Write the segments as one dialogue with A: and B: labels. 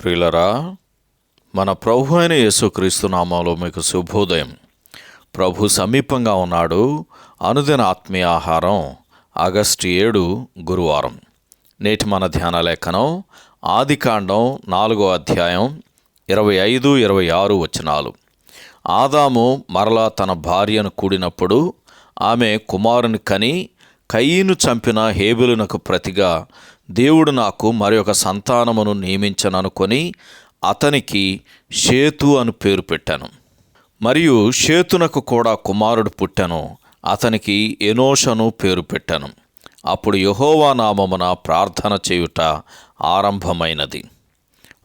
A: ప్రియులరా మన ప్రభు అయిన యేసుక్రీస్తు నామంలో మీకు శుభోదయం. ప్రభు సమీపంగా ఉన్నాడు. అనుదిన ఆత్మీయ ఆహారం ఆగస్టు ఏడు గురువారం. నేటి మన ధ్యాన లేఖనం ఆదికాండం నాలుగో అధ్యాయం ఇరవై ఐదు ఇరవై ఆరు వచనాలు. ఆదాము మరలా తన భార్యను కూడినప్పుడు ఆమె కుమారుని కని కయ్యను చంపిన హేబులునకు ప్రతిగా దేవుడు నాకు మరి ఒక సంతానమును నియమించననుకొని అతనికి షేతు అని పేరు పెట్టాను. మరియు షేతునకు కూడా కుమారుడు పుట్టెను. అతనికి ఎనోషను పేరు పెట్టాను. అప్పుడు యహోవా నామమున ప్రార్థన చేయుట ఆరంభమైనది.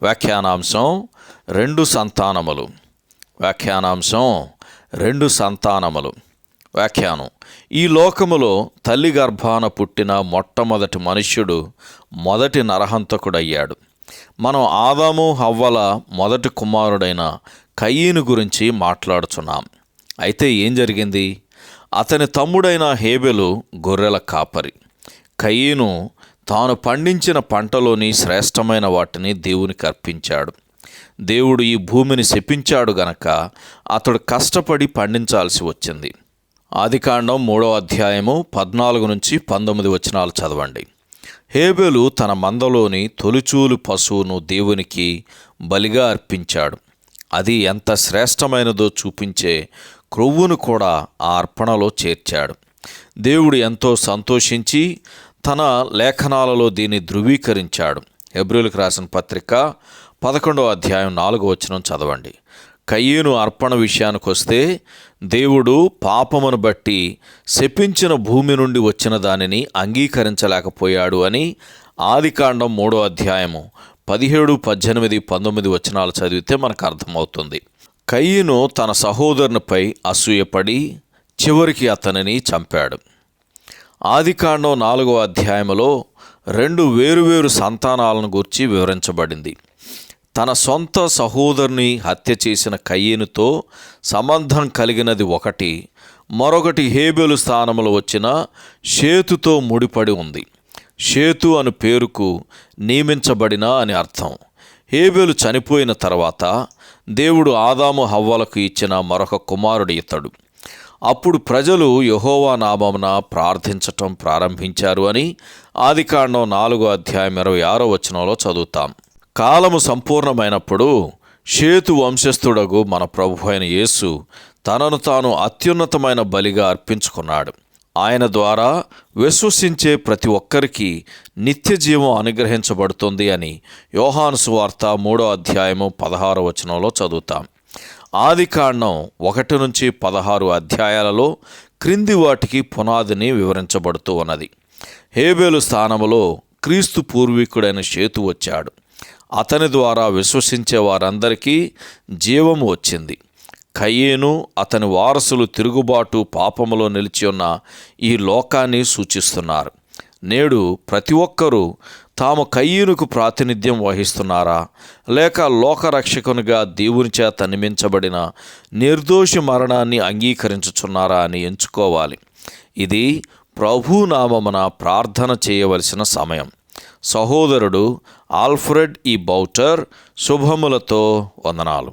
A: వ్యాఖ్యానాంశం రెండు సంతానములు. వ్యాఖ్యానాంశం రెండు సంతానములు. వ్యాఖ్యానం. ఈ లోకములో తల్లి గర్భాన పుట్టిన మొట్టమొదటి మనుష్యుడు మొదటి నరహంతకుడయ్యాడు. మనం ఆదాము హవ్వల మొదటి కుమారుడైన కయ్యను గురించి మాట్లాడుచున్నాం. అయితే ఏం జరిగింది? అతని తమ్ముడైన హేబెలు గొర్రెల కాపరి. కయ్యను తాను పండించిన పంటలోని శ్రేష్టమైన వాటిని దేవునికి అర్పించాడు. దేవుడు ఈ భూమిని శపించాడు గనక అతడు కష్టపడి పండించాల్సి వచ్చింది. ఆదికాండం మూడో అధ్యాయము పద్నాలుగు నుంచి పంతొమ్మిది వచనాలు చదవండి. హేబెలు తన మందలోని తొలిచూలు పశువును దేవునికి బలిగా అర్పించాడు. అది ఎంత శ్రేష్టమైనదో చూపించే క్రొవ్వును కూడా ఆ అర్పణలో చేర్చాడు. దేవుడు ఎంతో సంతోషించి తన లేఖనాలలో దీన్ని ధృవీకరించాడు. ఎబ్రిల్కి రాసిన పత్రిక పదకొండో అధ్యాయం నాలుగో వచనం చదవండి. కయ్యూను అర్పణ విషయానికి వస్తే దేవుడు పాపమును బట్టి శపించిన భూమి నుండి వచ్చిన దానిని అంగీకరించలేకపోయాడు అని ఆదికాండం మూడో అధ్యాయము పదిహేడు పద్దెనిమిది పంతొమ్మిది వచనాలు చదివితే మనకు అర్థమవుతుంది. కయ్యను తన సహోదరునిపై అసూయపడి చివరికి అతనిని చంపాడు. ఆదికాండం నాలుగో అధ్యాయములో రెండు వేరువేరు సంతానాలను గూర్చి వివరించబడింది. తన సొంత సహోదరుని హత్య చేసిన కయ్యనుతో సంబంధం కలిగినది ఒకటి మరొకటి హేబెలు స్థానంలో వచ్చిన షేతుతో ముడిపడి ఉంది. షేతు అను పేరుకు నియమించబడిన అని అర్థం. హేబెలు చనిపోయిన తర్వాత దేవుడు ఆదాము హవ్వలకు ఇచ్చిన మరొక కుమారుడు ఇతడు. అప్పుడు ప్రజలు యహోవా నామమున ప్రార్థించటం ప్రారంభించారు అని ఆదికాండం నాలుగో అధ్యాయం ఇరవై ఆరో వచనంలో చదువుతాం. కాలము సంపూర్ణమైనప్పుడు షేతు వంశస్థుడగు మన ప్రభు అయిన యేసు తనను తాను అత్యున్నతమైన బలిగా అర్పించుకున్నాడు. ఆయన ద్వారా విశ్వసించే ప్రతి ఒక్కరికి నిత్య జీవం అనుగ్రహించబడుతుంది అని యోహాను సువార్త మూడో అధ్యాయము పదహారు వచనంలో చదువుతాం. ఆది కాండం ఒకటి నుంచి పదహారు అధ్యాయాలలో క్రింది వాటికి పునాదిని వివరించబడుతూ ఉన్నది. హేబేలు స్థానములో క్రీస్తు పూర్వీకుడైన షేతు వచ్చాడు. అతని ద్వారా విశ్వసించే వారందరికీ జీవము వచ్చింది. కయ్యేను అతని వారసులు తిరుగుబాటు పాపములో నిలిచి ఉన్న ఈ లోకాన్ని సూచిస్తున్నారు. నేడు ప్రతి ఒక్కరూ తాము కయ్యూనుకు ప్రాతినిధ్యం వహిస్తున్నారా? లేక లోకరక్షకునిగా దేవుని చేత నిమించబడిన నిర్దోషి మరణాన్ని అంగీకరించుచున్నారా అని ఎంచుకోవాలి. ఇది ప్రభునామమున ప్రార్థన చేయవలసిన సమయం. సహోదరుడు ఆల్ఫ్రెడ్ ఈ బౌటర్ శుభములతో వందనాలు.